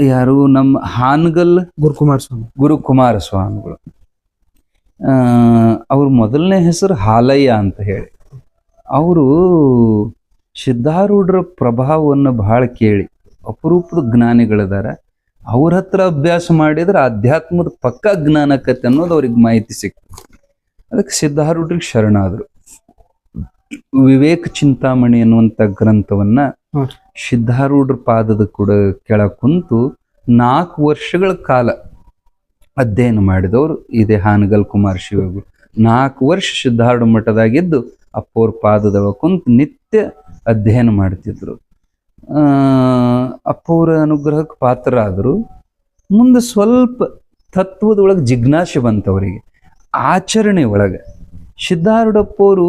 ಯಾರು? ನಮ್ಮ ಹಾನಗಲ್ ಗುರುಕುಮಾರ ಸ್ವಾಮಿ. ಗುರುಕುಮಾರ ಸ್ವಾಮಿಗಳು. ಅವ್ರ ಮೊದಲನೇ ಹೆಸರು ಹಾಲಯ್ಯ ಅಂತ ಹೇಳಿ. ಅವರು ಸಿದ್ಧಾರೂಢರ ಪ್ರಭಾವವನ್ನು ಬಹಳ ಕೇಳಿ. ಅಪರೂಪದ ಜ್ಞಾನಿಗಳಿದ್ದಾರೆ. ಅವ್ರ ಹತ್ರ ಅಭ್ಯಾಸ ಮಾಡಿದ್ರೆ ಆಧ್ಯಾತ್ಮದ ಪಕ್ಕ ಜ್ಞಾನಕತೆ ಅನ್ನೋದು ಅವ್ರಿಗೆ ಮಾಹಿತಿ ಸಿಕ್ತು ಅದಕ್ಕೆ ಸಿದ್ಧಾರೂಢರಿಗೆ ಶರಣಾದರು. ವಿವೇಕ ಚಿಂತಾಮಣಿ ಅನ್ನುವಂಥ ಗ್ರಂಥವನ್ನ ಹ್ಮ್. ಸಿದ್ಧಾರೂಢರ ಪಾದದ ಕೂಡ ಕೆಳ ಕುಂತು ನಾಲ್ಕು ವರ್ಷಗಳ ಕಾಲ ಅಧ್ಯಯನ ಮಾಡಿದವರು ಇದೆ ಹಾನಗಲ್ ಕುಮಾರ್ ಶಿವಗುರು ನಾಲ್ಕು ವರ್ಷ ಸಿದ್ಧಾರೂಢ ಮಠದಾಗಿದ್ದು ಅಪ್ಪವ್ರ ಪಾದದೊಳಗೆ ಕುಂತು ನಿತ್ಯ ಅಧ್ಯಯನ ಮಾಡ್ತಿದ್ರು. ಅಪ್ಪೋರ ಅನುಗ್ರಹಕ್ಕೆ ಪಾತ್ರರಾದರು. ಮುಂದೆ ಸ್ವಲ್ಪ ತತ್ವದೊಳಗೆ ಜಿಜ್ಞಾಸೆ ಬಂತವರಿಗೆ. ಆಚರಣೆ ಒಳಗೆ. ಸಿದ್ಧಾರೂಢಪ್ಪವರು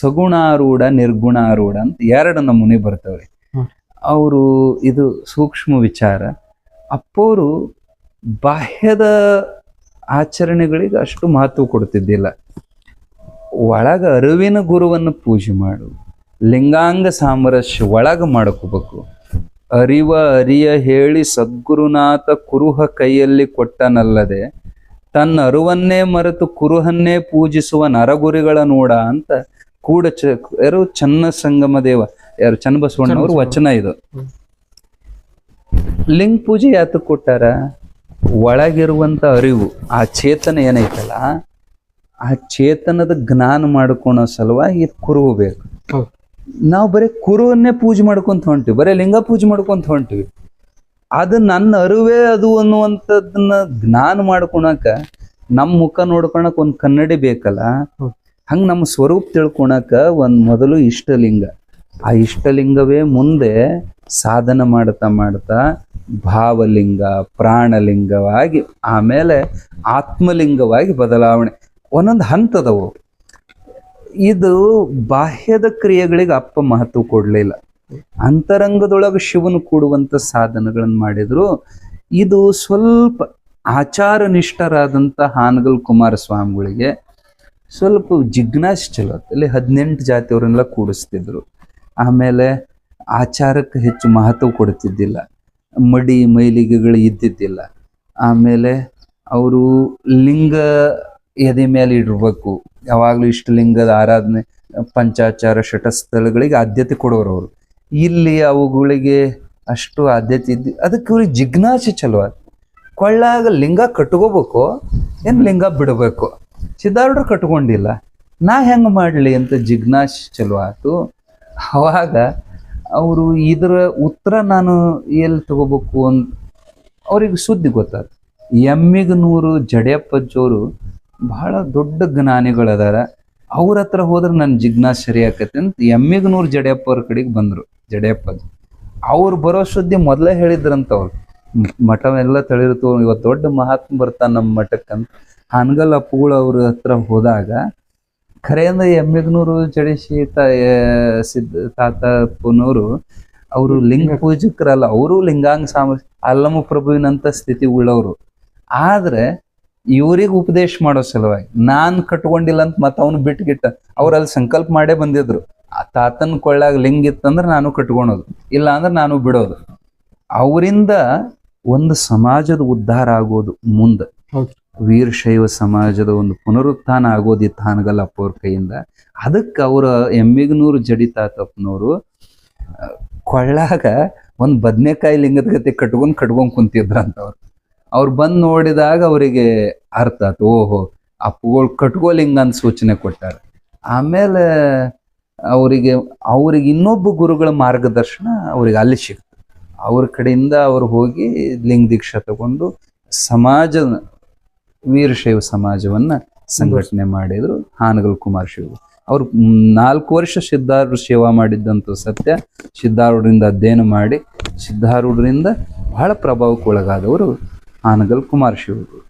ಸಗುಣಾರೂಢ ನಿರ್ಗುಣಾರೂಢ ಅಂತ ಎರಡು ನಮೂನೆ ಬರ್ತವೆ. ಅವರು ಇದು ಸೂಕ್ಷ್ಮ ವಿಚಾರ. ಅಪ್ಪೋರು ಬಾಹ್ಯದ ಆಚರಣೆಗಳಿಗೆ ಅಷ್ಟು ಮಹತ್ವ ಕೊಡ್ತಿದ್ದಿಲ್ಲ. ಒಳಗ ಅರಿವಿನ ಗುರುವನ್ನು ಪೂಜೆ ಮಾಡು. ಲಿಂಗಾಂಗ ಸಾಮರಸ್ಯ ಒಳಗ ಮಾಡ್ಕೋಬೇಕು. ಅರಿವ ಅರಿಯ ಹೇಳಿ ಸದ್ಗುರುನಾಥ ಕುರುಹ ಕೈಯಲ್ಲಿ ಕೊಟ್ಟನಲ್ಲದೆ ತನ್ನ ಅರುವನ್ನೇ ಮರೆತು ಕುರುಹನ್ನೇ ಪೂಜಿಸುವ ನರಗುರಿಗಳ ನೋಡ ಅಂತ ಕೂಡ ಯಾರು ಚನ್ನ ಸಂಗಮ ದೇವ ಯಾರು ಚನ್ನಬಸವಣ್ಣವ್ರ ವಚನ ಇದು. ಲಿಂಗ ಪೂಜೆ ಯಾತಕ್ಕೆ ಕೊಟ್ಟಾರ? ಒಳಗಿರುವಂತ ಅರಿವು ಆ ಚೇತನ ಏನೈತಲ್ಲ ಆ ಚೇತನದ ಜ್ಞಾನ ಮಾಡ್ಕೊಳೋ ಸಲುವಾಗಿ ಇದು ಕುರುಹು ಬೇಕು. ನಾವು ಬರೀ ಕುರುವನ್ನೇ ಪೂಜೆ ಮಾಡ್ಕೊಂತ ಹೊಂಟಿವಿ ಬರೀ ಲಿಂಗ ಪೂಜೆ ಮಾಡ್ಕೊಂತ ಹೊಂಟಿವಿ. ಅದು ನನ್ನ ಅರಿವೇ ಅದು ಅನ್ನುವಂಥದ್ದನ್ನ ಜ್ಞಾನ ಮಾಡ್ಕೊಳಕ ನಮ್ಮ ಮುಖ ನೋಡ್ಕೊಳಕ್ ಒಂದು ಕನ್ನಡಿ ಬೇಕಲ್ಲ. ಹಂಗ ನಮ್ಮ ಸ್ವರೂಪ ತಿಳ್ಕೊಳಕ ಒಂದ್ ಮೊದಲು ಇಷ್ಟಲಿಂಗ. ಆ ಇಷ್ಟಲಿಂಗವೇ ಮುಂದೆ ಸಾಧನ ಮಾಡ್ತಾ ಮಾಡ್ತಾ ಭಾವಲಿಂಗ ಪ್ರಾಣಲಿಂಗವಾಗಿ ಆಮೇಲೆ ಆತ್ಮಲಿಂಗವಾಗಿ ಬದಲಾವಣೆ. ಒಂದೊಂದು ಹಂತದವು. ಇದು ಬಾಹ್ಯದ ಕ್ರಿಯೆಗಳಿಗೆ ಅಪ್ಪ ಮಹತ್ವ ಕೊಡಲಿಲ್ಲ. ಅಂತರಂಗದೊಳಗೆ ಶಿವನು ಕೂಡುವಂತ ಸಾಧನಗಳನ್ನು ಮಾಡಿದ್ರು. ಇದು ಸ್ವಲ್ಪ ಆಚಾರ ನಿಷ್ಠರಾದಂಥ ಹಾನಗಲ್ ಕುಮಾರಸ್ವಾಮಿಗಳಿಗೆ ಸ್ವಲ್ಪ ಜಿಜ್ಞಾಸ ಚಲೋ ಅಲ್ಲಿ ಹದಿನೆಂಟು ಜಾತಿಯವರನ್ನೆಲ್ಲ ಕೂಡಿಸ್ತಿದ್ರು. ಆಮೇಲೆ ಆಚಾರಕ್ಕೆ ಹೆಚ್ಚು ಮಹತ್ವ ಕೊಡ್ತಿದ್ದಿಲ್ಲ. ಮಡಿ ಮೈಲಿಗೆಗಳು ಇದ್ದಿದ್ದಿಲ್ಲ. ಆಮೇಲೆ ಅವರು ಲಿಂಗ ಎದೆ ಮೇಲೆ ಇಡಬೇಕು. ಯಾವಾಗಲೂ ಇಷ್ಟು ಲಿಂಗದ ಆರಾಧನೆ, ಪಂಚಾಚಾರ, ಶಟಸ್ಥಳಗಳಿಗೆ ಆದ್ಯತೆ ಕೊಡೋರು ಅವರು ಇಲ್ಲಿ ಅವುಗಳಿಗೆ ಅಷ್ಟು ಆದ್ಯತೆ ಇದ್ದು ಅದಕ್ಕೆ ಇವ್ರಿಗೆ ಜಿಜ್ಞಾಸೆ ಚಲೋ ಕೊಳ್ಳಾಗ ಲಿಂಗ ಕಟ್ಕೋಬೇಕು, ಏನು ಲಿಂಗ ಬಿಡಬೇಕು? ಸಿದ್ಧಾರ್ಡ್ರು ಕಟ್ಕೊಂಡಿಲ್ಲ. ನಾ ಹೆಂಗೆ ಮಾಡಲಿ ಅಂತ ಜಿಜ್ಞಾಸೆ ಚಲೋ ಆಯಿತು ಅವಾಗ ಅವರು ಇದರ ಉತ್ತರ ನಾನು ಎಲ್ಲಿ ತಗೋಬೇಕು ಅಂತ ಅವ್ರಿಗೆ ಸುದ್ದಿ ಗೊತ್ತಾಯ್ತು ಎಮ್ಮಿಗೆ ನೂರು ಜಡೆಯಪ್ಪಜ್ಜವರು ಬಹಳ ದೊಡ್ಡ ಜ್ಞಾನಿಗಳದಾರ. ಅವ್ರ ಹತ್ರ ಹೋದ್ರೆ ನನ್ನ ಜಿಜ್ಞಾಸ ಸರಿ ಆಕತಿ ಅಂತ ಎಮ್ಮಿಗನೂರು ಜಡಿಯಪ್ಪ ಅವ್ರ ಕಡೆಗೆ ಬಂದರು ಜಡಿಯಪ್ಪ ಅವ್ರು ಬರೋ ಸುದ್ದಿ ಮೊದಲೇ ಹೇಳಿದ್ರಂತ ಅವ್ರು. ಮಠವೆಲ್ಲ ತಳಿರ್ತು ಇವತ್ತು ದೊಡ್ಡ ಮಹಾತ್ಮ ಬರ್ತಾನ ನಮ್ಮ ಮಠಕ್ಕಂತ ಹಾನಗಲ್ ಅಪ್ಪುಗಳು ಅವ್ರ ಹತ್ರ ಹೋದಾಗ ಖರೆಯಿಂದ ಎಮ್ಮಿಗ್ನೂರು ಜಡಿಸಿ ತ ಆ, ಸಿದ್ಧ ತಾತಪ್ಪನವರು ಅವರು ಲಿಂಗ ಪೂಜಕರಲ್ಲ ಅವರು ಲಿಂಗಾಂಗ ಸಾಮ ಅಲ್ಲಮ ಪ್ರಭುವಿನಂತ ಸ್ಥಿತಿ ಉಳ್ಳವರು ಆದ್ರೆ ಇವ್ರಿಗೆ ಉಪದೇಶ ಮಾಡೋ ಸಲುವಾಗಿ ನಾನ್ ಕಟ್ಕೊಂಡಿಲ್ಲ ಅಂತ ಮತ್ತೆ ಅವನು ಬಿಟ್ಗಿಟ್ಟ ಅವ್ರು ಅಲ್ಲಿ ಸಂಕಲ್ಪ ಮಾಡೇ ಬಂದಿದ್ರು. ಆ ತಾತನ ಕೊಳ್ಳಾಗ ಲಿಂಗ್ ಇತ್ತಂದ್ರೆ ನಾನು ಕಟ್ಕೊಳೋದು ಇಲ್ಲ ಅಂದ್ರೆ ನಾನು ಬಿಡೋದು. ಅವರಿಂದ ಒಂದು ಸಮಾಜದ ಉದ್ಧಾರ ಆಗೋದು ಮುಂದೆ. ವೀರಶೈವ ಸಮಾಜದ ಒಂದು ಪುನರುತ್ಥಾನ ಆಗೋದಿತ್ತು ತಾನಗಲ್ಲ ಅಪ್ಪವ್ರ ಕೈಯಿಂದ. ಅದಕ್ಕೆ ಅವರ ಎಮ್ಮಿಗನೂರು ಜಡಿ ತಾತಪ್ಪನವರು ಕೊಳ್ಳಾಗ ಒಂದು ಬದನೆಕಾಯಿ ಲಿಂಗದ ಗತಿ ಕಟ್ಕೊಂಡು ಕಟ್ಕೊಂಡು ಕುಂತಿದ್ರಂತ ಅವ್ರು ಅವ್ರು ಬಂದು ನೋಡಿದಾಗ ಅವರಿಗೆ ಅರ್ಥ ಆಯ್ತು, ಓಹೋ, ಅಪ್ಪುಗಳು ಕಟ್ಕೋ ಲಿಂಗ ಅಂತ ಸೂಚನೆ ಕೊಟ್ಟಾರೆ. ಆಮೇಲೆ ಅವರಿಗೆ, ಅವ್ರಿಗೆ ಇನ್ನೊಬ್ಬ ಗುರುಗಳ ಮಾರ್ಗದರ್ಶನ ಅವ್ರಿಗೆ ಅಲ್ಲಿ ಸಿಕ್ತು ಅವ್ರ ಕಡೆಯಿಂದ ಅವ್ರು ಹೋಗಿ ಲಿಂಗ ದೀಕ್ಷಾ ತಗೊಂಡು ಸಮಾಜ ವೀರಶೈವ ಸಮಾಜವನ್ನು ಸಂಘಟನೆ ಮಾಡಿದರು ಹಾನಗಲ್ ಕುಮಾರ್ ಶಿವ. ಅವರು ನಾಲ್ಕು ವರ್ಷ ಸಿದ್ಧಾರೂಢ ಸೇವಾ ಮಾಡಿದ್ದಂಥ ಸತ್ಯ ಸಿದ್ಧಾರೂಢರಿಂದ ಅಧ್ಯಯನ ಮಾಡಿ, ಸಿದ್ಧಾರೂಢರಿಂದ ಬಹಳ ಪ್ರಭಾವಕ್ಕೆ ಒಳಗಾದವರು ಹಾನಗಲ್ ಕುಮಾರ್ ಶಿವರು